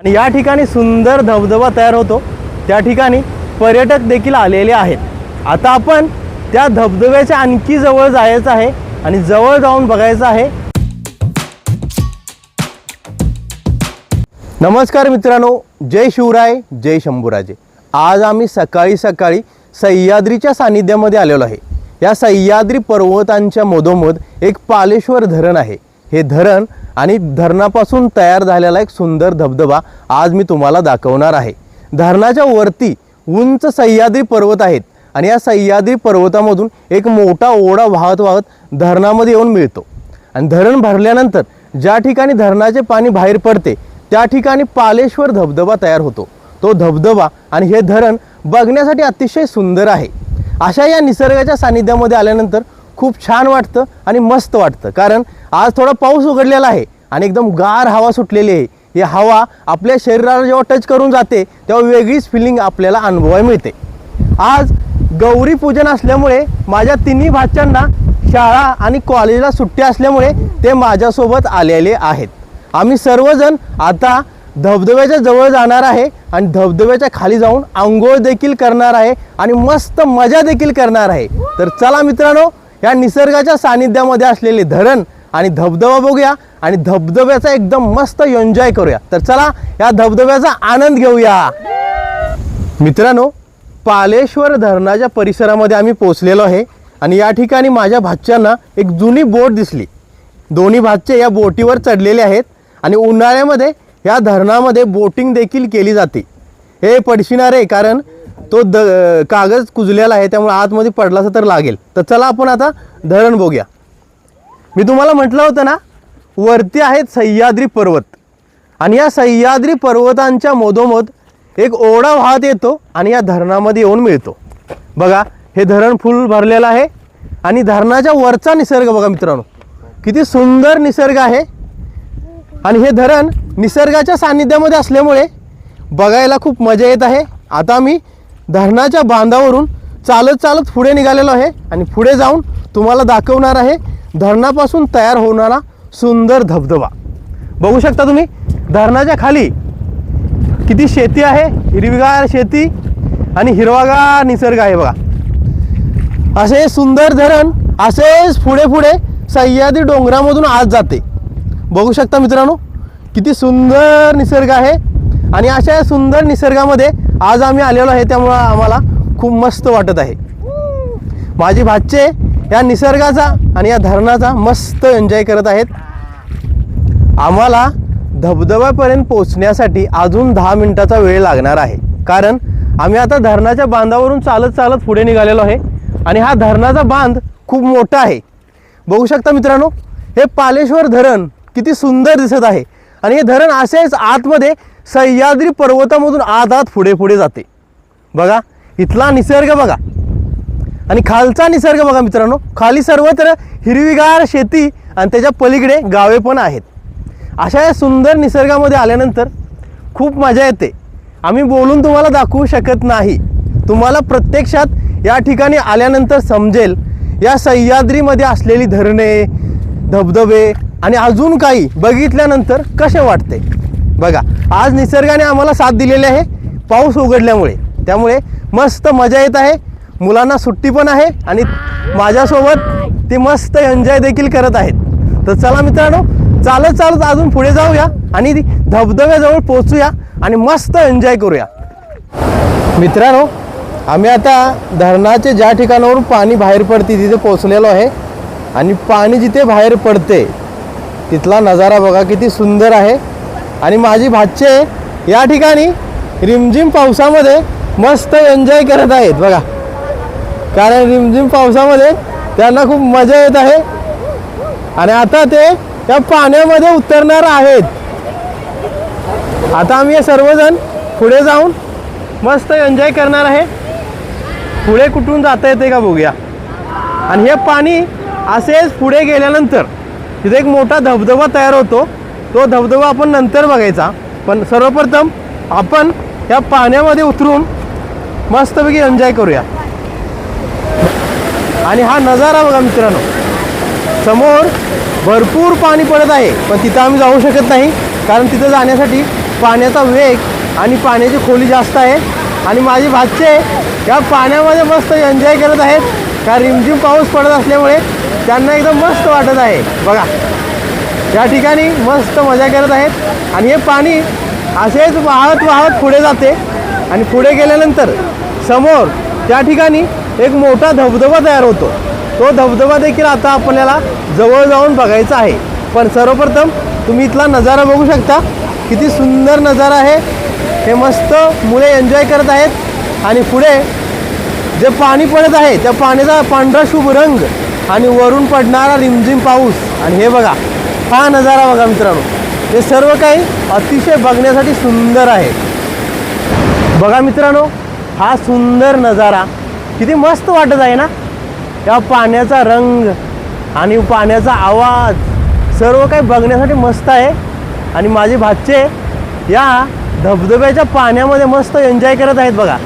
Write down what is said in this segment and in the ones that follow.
आणि या ठिकाणी सुंदर धबधबा तयार होतो. त्या ठिकाणी पर्यटक देखील आलेले आहेत. आता आपण त्या धबधब्याच्या आणखी जवळ जायचं आहे आणि जवळ जाऊन बघायचं आहे. नमस्कार मित्रांनो जय शिवराय जय शंभूराजे. आज आम्ही सकाळी सकाळी सह्याद्रीच्या सानिध्यामध्ये आलेलो आहे. या सह्याद्री पर्वतांच्या मधोमध एक पालेश्वर धरण आहे. हे धरण आणि धरणापासून तयार झालेला एक सुंदर धबधबा आज मी तुम्हाला दाखवणार आहे. धरणाच्या वरती उंच सह्याद्री पर्वत आहेत आणि या सह्याद्री पर्वतामधून एक मोठा ओढा वाहत वाहत धरणामध्ये येऊन मिळतो. आणि धरण भरल्यानंतर ज्या ठिकाणी धरणाचे पाणी बाहेर पडते त्या ठिकाणी पालेश्वर धबधबा तयार होतो. तो धबधबा आणि हे धरण बघण्यासाठी अतिशय सुंदर आहे. अशा या निसर्गाच्या सानिध्यामध्ये आल्यानंतर खूप छान वाटतं आणि मस्त वाटतं. कारण आज थोडा पाऊस उघडलेला आहे आणि एकदम गार हवा सुटलेली आहे. ही हवा आपल्या शरीराला जेव्हा टच करून जाते तेव्हा वेगळीच फिलिंग आपल्याला अनुभवायला मिळते. आज गौरी पूजन असल्यामुळे माझ्या तिन्ही भाच्यांना शाळा आणि कॉलेजला सुट्टी असल्यामुळे ते माझ्यासोबत आलेले आहेत. आम्ही सर्वजण आता धबधब्याच्या जवळ जाणार आहे आणि धबधब्याच्या खाली जाऊन आंघोळ देखील करणार आहे आणि मस्त मजा देखील करणार आहे. तर चला मित्रांनो या निसर्गाच्या सानिध्यामध्ये असलेले धरण आणि धबधबा बघूया आणि धबधब्याचा एकदम मस्त एन्जॉय करूया. तर चला या धबधब्याचा आनंद घेऊया. मित्रांनो पालेश्वर धरणाच्या परिसरामध्ये आम्ही पोचलेलो आहे आणि या ठिकाणी माझ्या भाच्यांना एक जुनी बोट दिसली. दोन्ही भातचे या बोटीवर चढलेले आहेत आणि उन्हाळ्यामध्ये या धरणामध्ये बोटिंग देखील केली जाते. हे पडशिणार आहे कारण तो द कागद कुजलेला आहे त्यामुळे आतमध्ये पडला तर लागेल. तर चला आपण आता धरण बघूया. मी तुम्हाला म्हटलं होतं ना वरती आहेत सह्याद्री पर्वत. आणि या सह्याद्री पर्वतांच्या मधोमध एक ओढा वाहत येतो आणि या धरणामध्ये येऊन मिळतो. बघा हे धरण फुल भरलेलं आहे आणि धरणाच्या वरचा निसर्ग बघा मित्रांनो. किती सुंदर निसर्ग आहे. आणि हे धरण निसर्गाच्या सानिध्यामध्ये असल्यामुळे बघायला खूप मजा येत आहे. आता मी धरणाच्या बांधावरून चालत चालत पुढे निघालेलो आहे आणि पुढे जाऊन तुम्हाला दाखवणार आहे धरणापासून तयार होणारा सुंदर धबधबा. बघू शकता तुम्ही धरणाच्या खाली किती शेती आहे हिरवीगार शेती आणि हिरवागार निसर्ग आहे बघा. असे सुंदर धरण असेच पुढे पुढे सह्याद्री डोंगरामधून आत जाते. बघू शकता मित्रांनो किती सुंदर निसर्ग आहे. आणि अशा या सुंदर निसर्गामध्ये आज आम्ही आलेलो आहे त्यामुळं आम्हाला खूप मस्त वाटत आहे. माझी भाचे या निसर्गाचा आणि या धरणाचा मस्त एन्जॉय करत आहेत. आम्हाला धबधब्यापर्यंत पोचण्यासाठी अजून दहा मिनिटाचा वेळ लागणार आहे. कारण आम्ही आता धरणाच्या बांधावरून चालत चालत पुढे निघालेलो आहे आणि हा धरणाचा बांध खूप मोठा आहे. बघू शकता मित्रांनो हे पालेश्वर धरण किती सुंदर दिसत आहे. आणि हे धरण असेच आतमध्ये सह्याद्री पर्वतामधून आदात पुढे पुढे जाते. बघा इथला निसर्ग बघा. आणि खालचा निसर्ग बघा मित्रांनो. खाली सर्वत्र हिरवीगार शेती आणि त्याच्या पलीकडे गावे पण आहेत. अशा या सुंदर निसर्गामध्ये आल्यानंतर खूप मजा येते. आम्ही बोलून तुम्हाला दाखवू शकत नाही. तुम्हाला प्रत्यक्षात या ठिकाणी आल्यानंतर समजेल या सह्याद्रीमध्ये असलेली धरणे धबधबे आणि अजून काही बघितल्यानंतर कसे वाटते. बघा आज निसर्गाने आम्हाला साथ दिलेली आहे पाऊस उघडल्यामुळे. त्यामुळे मस्त मजा येत आहे. मुलांना सुट्टी पण आहे आणि माझ्यासोबत ते मस्त एन्जॉय देखील करत आहेत. तर चला मित्रांनो चालत चालत अजून पुढे जाऊया आणि धबधब्याजवळ पोचूया आणि मस्त एन्जॉय करूया. मित्रांनो आम्ही आता धरणाचे ज्या ठिकाणावरून पाणी बाहेर पडते तिथे पोचलेलो आहे. आणि पाणी जिथे बाहेर पडते तिथला नजारा बघा किती सुंदर आहे. आणि माझी भाचे या ठिकाणी रिमझिम पावसामध्ये मस्त एन्जॉय करत आहेत बघा. कारण रिमझिम पावसामध्ये त्यांना खूप मजा येत आहे. आणि आता ते त्या पाण्यामध्ये उतरणार आहेत. आता आम्ही हे सर्वजण पुढे जाऊन मस्त एन्जॉय करणार आहे. पुढे कुठून जाता येते का बघूया. आणि हे पाणी असेच पुढे गेल्यानंतर तिथे एक मोठा धबधबा तयार होतो. तो धबधबा आपण नंतर बघायचा. पण सर्वप्रथम आपण या पाण्यामध्ये उतरून मस्तपैकी एन्जॉय करूया. आणि हा नजारा बघा मित्रांनो. समोर भरपूर पाणी पडत आहे. पण तिथं आम्ही जाऊ शकत नाही. कारण तिथं जाण्यासाठी पाण्याचा वेग आणि पाण्याची खोली जास्त आहे. आणि माझे भाचे या पाण्यामध्ये मस्त एन्जॉय करत आहेत. कारण रिमझिम पाऊस पडत असल्यामुळे त्यांना एकदम मस्त वाटत आहे. बघा. या ठिकाणी मस्त मजा करत आहेत. आणि हे पाणी असेच वाहत वाहत पुढे जाते. आणि पुढे गेल्यानंतर समोर त्या ठिकाणी एक मोठा धबधबा तयार होतो. तो धबधबा देखील आता आपल्याला जवळ जाऊन बघायचा आहे. पण सर्वप्रथम तुम्ही इथला नजारा बघू शकता. किती सुंदर नजारा आहे. हे मस्त मुले एन्जॉय करत आहेत. आणि पुढे जे पाणी पडत आहे त्या पाण्याचा पांढरा शुभ रंग आणि वरून पडणारा रिमझिम पाऊस. आणि हे बघा. हा नजारा बघा मित्रांनो. हे सर्व काही अतिशय बघण्यासाठी सुंदर आहे. बघा मित्रांनो हा सुंदर नजारा किती मस्त वाटत आहे ना? या पाण्याचा रंग आणि पाण्याचा आवाज सर्व काही बघण्यासाठी मस्त आहे. आणि माझे भाचे या धबधब्याच्या पाण्यामध्ये मस्त एन्जॉय करत आहेत बघा.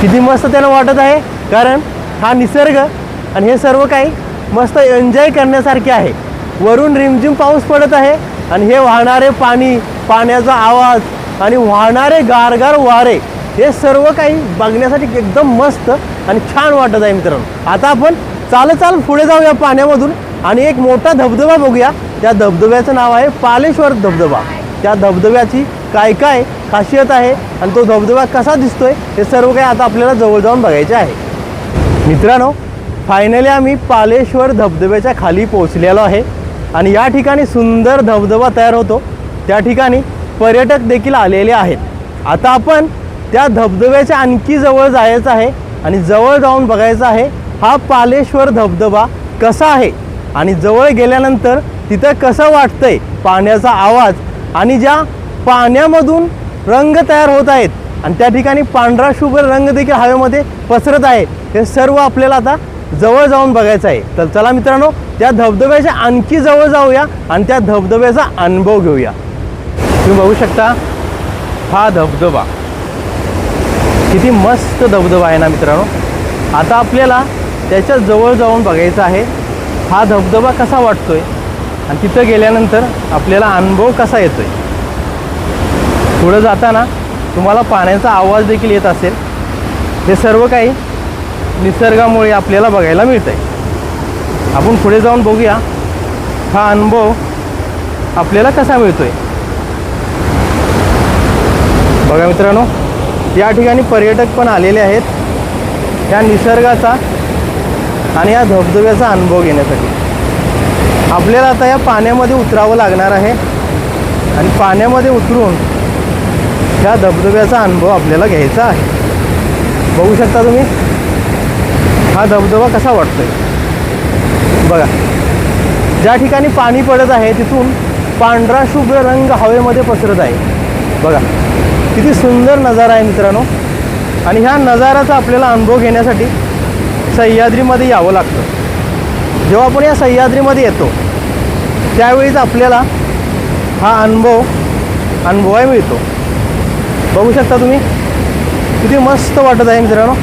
किती मस्त त्यांना वाटत आहे. कारण हा निसर्ग आणि हे सर्व काही मस्त एन्जॉय करण्यासारखे आहे. वरून रिमझिम पाऊस पडत आहे आणि हे वाहणारे पाणी पाण्याचा आवाज आणि वाहणारे गारगार वारे हे सर्व काही बघण्यासाठी एकदम मस्त आणि छान वाटत आहे मित्रांनो. आता आपण चालत चाल पुढे जाऊया पाण्यामधून आणि एक मोठा धबधबा बघूया. त्या धबधब्याचं नाव आहे पालेश्वर धबधबा. त्या धबधब्याची काय काय खासियत आहे आणि तो धबधबा कसा दिसतोय हे सर्व काही आता आपल्याला जवळ जाऊन बघायचे आहे. मित्रांनो फायनली आम्ही पालेश्वर धबधब्याच्या खाली पोहोचलेलो आहे. आणि या ठिकाणी सुंदर धबधबा तयार होतो. त्या ठिकाणी पर्यटक देखील आलेले आहेत. आता आपण त्या धबधब्याच्या आणखी जवळ जायचं आहे आणि जवळ जाऊन बघायचं आहे हा पालेश्वर धबधबा कसा आहे आणि जवळ गेल्यानंतर तिथं कसं वाटतंय पाण्याचा आवाज आणि ज्या पाण्यामधून रंग तयार होत आहेत आणि त्या ठिकाणी पांढरा शुभ्र रंग देखील हवेमध्ये पसरत आहे हे सर्व आपल्याला आता जवळ जाऊन बघायचं आहे. तर चला मित्रांनो त्या धबधब्याच्या आणखी जवळ जाऊया आणि त्या धबधब्याचा अनुभव घेऊया. तुम्ही बघू शकता हा धबधबा. किती मस्त धबधबा आहे ना मित्रांनो. आता आपल्याला त्याच्याजवळ जाऊन बघायचं आहे. हा धबधबा कसा वाटतोय? आणि तिथं गेल्यानंतर आपल्याला अनुभव कसा येतोय? पुढं जाताना तुम्हाला पाण्याचा आवाज देखील येत असेल. हे सर्व काही निसर्गामुळे आपल्याला बघायला मिळतं आहे आपण पुढे जाऊन बघूया हा अनुभव आपल्याला कसा मिळतो आहे बघा मित्रांनो या ठिकाणी पर्यटक पण आलेले आहेत. या निसर्गाचा आणि या धबधब्याचा अनुभव घेण्यासाठी. आपल्याला आता या पाण्यामध्ये उतरावं लागणार आहे. आणि पाण्यामध्ये उतरून या धबधब्याचा अनुभव आपल्याला घ्यायचा आहे. बघू शकता तुम्ही? हा धबधबा कसा वाटतोय? बघा. ज्या ठिकाणी पाणी पडत आहे तिथून पांढरा शुभ्र रंग हवेमध्ये पसरत आहे. बघा. किती सुंदर नजारा आहे मित्रांनो. आणि ह्या नजाराचा आपल्याला अनुभव घेण्यासाठी सह्याद्रीमध्ये यावं लागतं. जेव्हा आपण या सह्याद्रीमध्ये येतो त्यावेळीच आपल्याला हा अनुभव अनुभवाय मिळतो. बघू शकता तुम्ही. किती मस्त वाटत आहे मित्रांनो.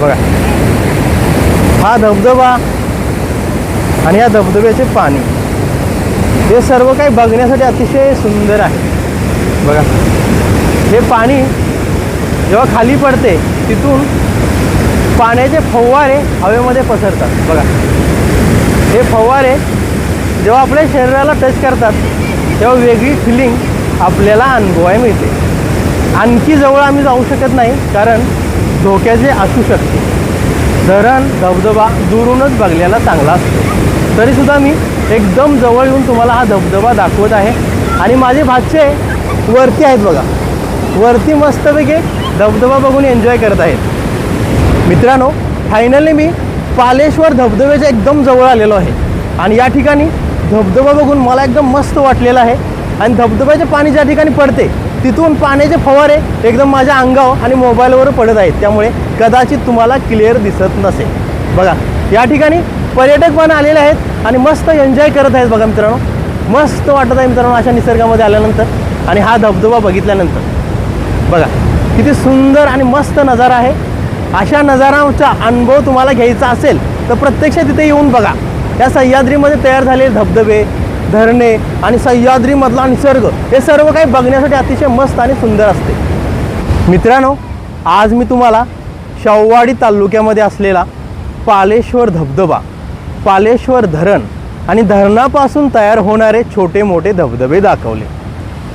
बघा. हा धबधबा आणि या धबधब्याचे पाणी. हे सर्व काही बघण्यासाठी अतिशय सुंदर आहे. बघा. हे पाणी जेव्हा खाली पडते तिथून पाण्याचे फव्वारे हवेमध्ये पसरतात. बघा. हे फवारे जेव्हा आपल्या शरीराला टच करतात तेव्हा वेगळी फिलिंग आपल्याला अनुभवाय मिळते. आणखी जवळ आम्ही जाऊ शकत नाही कारण धोक्याचे असू शकते. धरण धबधबा दुरूनच बघलेला चांगला असतो. तरीसुद्धा मी एकदम जवळ येऊन तुम्हाला हा धबधबा दाखवत आहे. आणि माझे भाचे वरती आहेत बघा. वरती मस्तपैकी धबधबा बघून एन्जॉय करत आहेत. मित्रांनो फायनली मी पालेश्वर धबधब्याच्या एकदम जवळ आलेलो आहे. आणि या ठिकाणी धबधबा बघून मला एकदम मस्त वाटलेलं आहे. आणि धबधब्याचे पाणी ज्या ठिकाणी पडते तिथून पाण्याचे फवारे एकदम माझ्या अंगावर आणि मोबाईलवर पडत आहेत. त्यामुळे कदाचित तुम्हाला क्लिअर दिसत नसेल. बघा या ठिकाणी पर्यटक पण आलेले आहेत आणि मस्त एन्जॉय करत आहेत बघा मित्रांनो. मस्त वाटत आहे मित्रांनो अशा निसर्गामध्ये आल्यानंतर. आणि हा धबधबा बघितल्यानंतर. बघा किती सुंदर आणि मस्त नजारा आहे. अशा नजाराचा अनुभव तुम्हाला घ्यायचा असेल तर प्रत्यक्ष तिथे येऊन बघा. या सह्याद्रीमध्ये तयार झालेले धबधबे धरणे आणि सह्याद्रीमधला निसर्ग हे सर्व काही बघण्यासाठी अतिशय मस्त आणि सुंदर असते. मित्रांनो आज मी तुम्हाला शाहूवाडी तालुक्यामध्ये असलेला पालेश्वर धबधबा पालेश्वर धरण आणि धरणापासून तयार होणारे छोटे मोठे धबधबे दाखवले.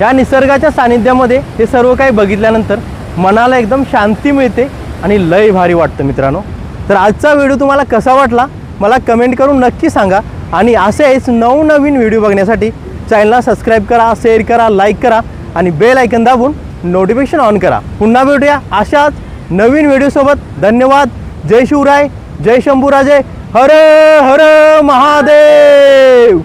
या निसर्गाच्या सानिध्यामध्ये हे सर्व काही बघितल्यानंतर मनाला एकदम शांती मिळते आणि लय भारी वाटतं मित्रांनो. तर आजचा व्हिडिओ तुम्हाला कसा वाटला मला कमेंट करून नक्की सांगा. आणि असेच नवनवीन व्हिडिओ बघण्यासाठी चॅनलला सबस्क्राईब करा शेअर करा लाईक करा आणि बेल ऐकन दाबून नोटिफिकेशन ऑन करा. पुन्हा भेटूया अशाच नवीन व्हिडिओसोबत धन्यवाद. जय शिवराय. जय शंभूराजे. हर हर महादेव.